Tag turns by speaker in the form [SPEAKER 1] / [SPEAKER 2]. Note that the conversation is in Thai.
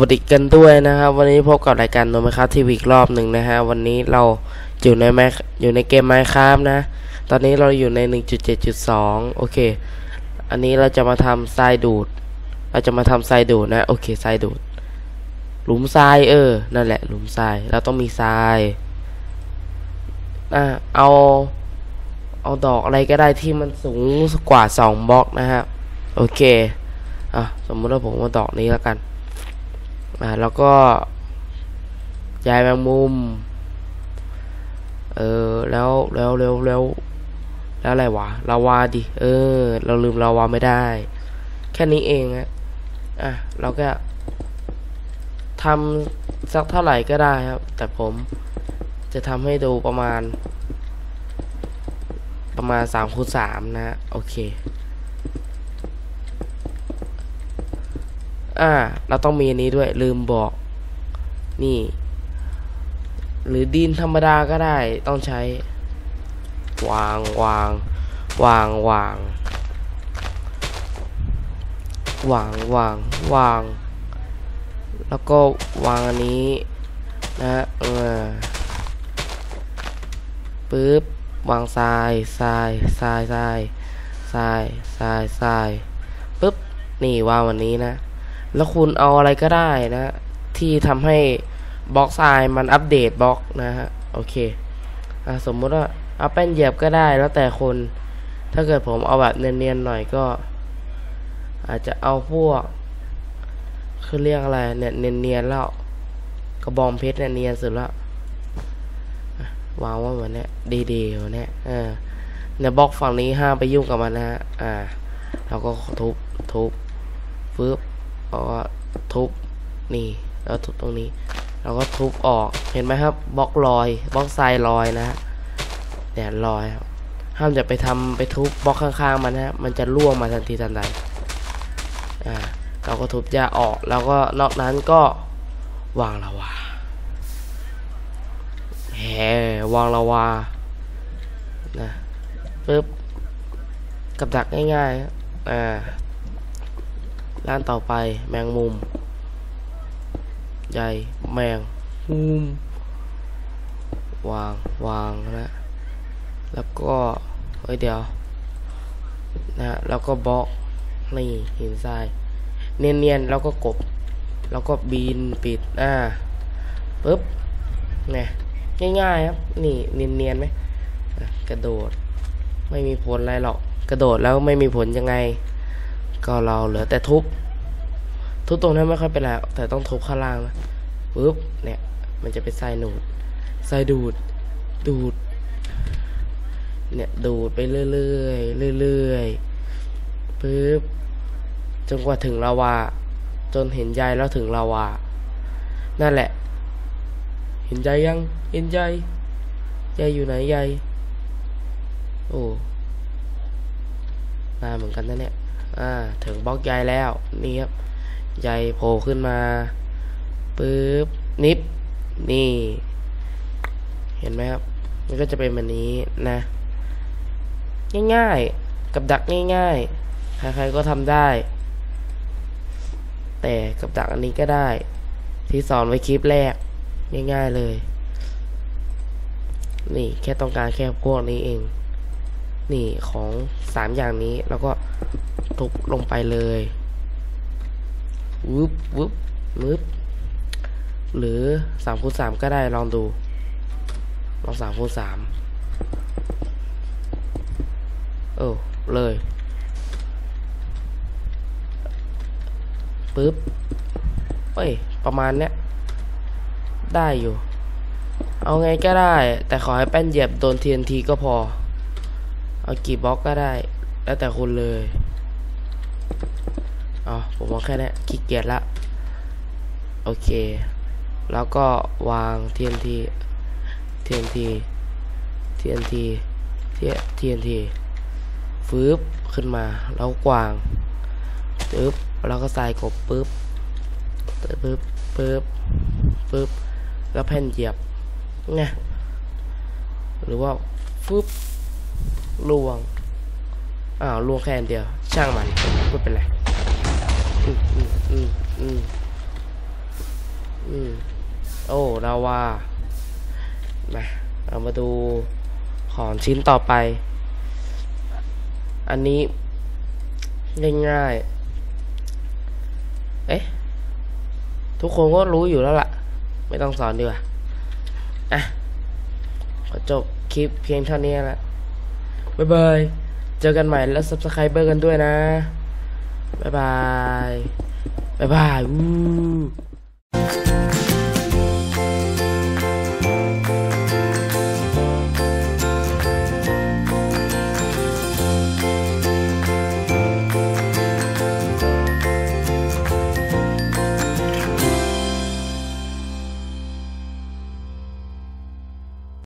[SPEAKER 1] วัสดีกันด้วยนะครับ วันนี้พบกับรายการโนมครับทีวีอีกรอบหนึ่งนะฮะวันนี้เราอยู่ในแมอยู่ในเกมไมค์ครับนะ ตอนนี้เราอยู่ใน 1.7.2 โอเค อันนี้เราจะมาทำทรายดูด เราจะมาทำทรายดูดนะ โอเคทรายดูด หลุมทรายเออ นั่นแหละ หลุมทราย เราต้องมีทรายอะเอา เอาดอกอะไรก็ได้ที่มันสูงกว่า 2บล็อกนะฮะ โอเค อะ สมมติว่าผมเอาดอกนี้แล้วกัน อ่าแล้วก็ยายแมงมุม เออแล้วแล้วแล้วแล้วแล้วอะไรวะลาวาดิ เออ เราลืมลาวาไม่ได้ แค่นี้เองอะอะ เราก็ทำสักเท่าไหร่ก็ได้ครับ แต่ผมจะทำให้ดูประมาณ ประมาณสามคูณสามนะ โอเค อ่า เราต้องมีอันนี้ด้วย ลืมบอก นี่ หรือดินธรรมดาก็ได้ ต้องใช้ วางวาง วางวางวางวางวาง แล้วก็วางอันนี้ นะเออปึ๊บวางทรายทรายทรายทรายทรายทรายทรายปึ๊บนี่วางวันนี้นะ แล้วคุณเอาอะไรก็ได้นะ ที่ทำให้บล็อกทรายมันอัปเดตบล็อกนะฮะ โอเคอะสมมุติว่าเอาแป้นเหยียบก็ได้แล้วแต่คน ถ้าเกิดผมเอาแบบเนียนๆหน่อยก็ อาจจะเอาพวก คือเรียกอะไรเนี่ยเนียนๆแล้วกระบองเพชรเนี่ยเนียนสุดแล้วอะวางว่าเหมือนเนี้ยดีๆเนี้ยเออในบล็อกฝั่งนี้ห้ามไปยุ่งกับมันนะฮะ อ่า เราก็ทุบทุบปึ๊บ แล้วก็ทุบนี่แล้วทุบตรงนี้ เราก็ทุบออกเห็นไหมครับบล็อกลอยบล็อกทรายลอยนะฮะเนี่ยลอยครับห้ามจะไปทำไปทุบบล็อกข้างๆมันนะฮะมันจะล่วงมาทันทีทันใดอ่าเราก็ทุบหญ้าออกแล้วก็นอกนั้นก็วางละวาแหมวางละวานะปึ๊บกับดักง่ายๆอ่า ด้านต่อไปแมงมุม ใหญ่แมงมุม วางวางนะ แล้วก็เฮ้ยเดี๋ยว นะแล้วก็บล็อกนี่หินทราย เนียนๆแล้วก็กบ แล้วก็บีนปิดอ่าปึ๊บเนี่ยง่ายๆครับ นี่เนียนๆไหมอะกระโดด ไม่มีผลอะไรหรอก กระโดดแล้วไม่มีผลยังไง ก็เราเหลือแต่ทุบ ทุบตรงนั้นไม่ค่อยเป็นไรแต่ต้องทุบข้างล่างนะปึ๊บเนี่ย มันจะเป็นไส้หนูดไส้ดูด ดูด เนี่ยดูดไปเรื่อยๆเรื่อยๆปึ๊บจนกว่าถึงลาวา จนเห็นใยแล้วถึงลาวา นั่นแหละ เห็นใจยัง เห็นใจใยอยู่ไหนใยโอ้นานเหมือนกันนะเนี่ย อ่าถึงบล็อกใยแล้วนี่ครับใยโผล่ขึ้นมาปึ๊บนิบนี่ เห็นไหมครับมันก็จะเป็นแบบนี้นะ ง่ายๆ กับดักง่ายๆ ใครๆก็ทำได้ แต่กับดักอันนี้ก็ได้ ที่สอนไว้คลิปแรก ง่ายๆเลย นี่แค่ต้องการแค่พวกนี้เอง นี่ของสามอย่างนี้แล้วก็ทุบลงไปเลยวึบวึบวึบหรือสามคูณสามก็ได้ลองดู ลองสามคูณสามเออเลยปึ๊บเอ้ย ประมาณเนี้ย ได้อยู่ เอาไงก็ได้ แต่ขอให้แป้นเหยียบโดน TNT ก็พอ เอากี่บล็อกก็ได้ แล้วแต่คุณเลยอ๋อผมมองแค่นี้ขี้เกียจละ โอเค แล้วก็วาง TNT TNT TNT TNT ฟืบขึ้นมา แล้วกวางปึ๊บแล้วก็ใส่กบปึ๊บปึ๊บปึ๊บปึ๊บแล้วแผ่นเหยียบไงหรือว่าฟึบ ลวง อ้าวลวงแค่เดียว ช่างมันไม่เป็นไร อืมอืมอืมอืมอืมโอ้ลาวามาเรามาดูของชิ้นต่อไป อันนี้ ง่ายๆ เอ๊ะ ทุกคนก็รู้อยู่แล้วล่ะ ไม่ต้องสอนดีกว่า อะ ขอจบคลิปเพียงเท่านี้แล้ว บ๊ายบาย เจอกันใหม่แล้ว subscriber กันด้วยนะ บ๊ายบาย บ๊ายบายวู้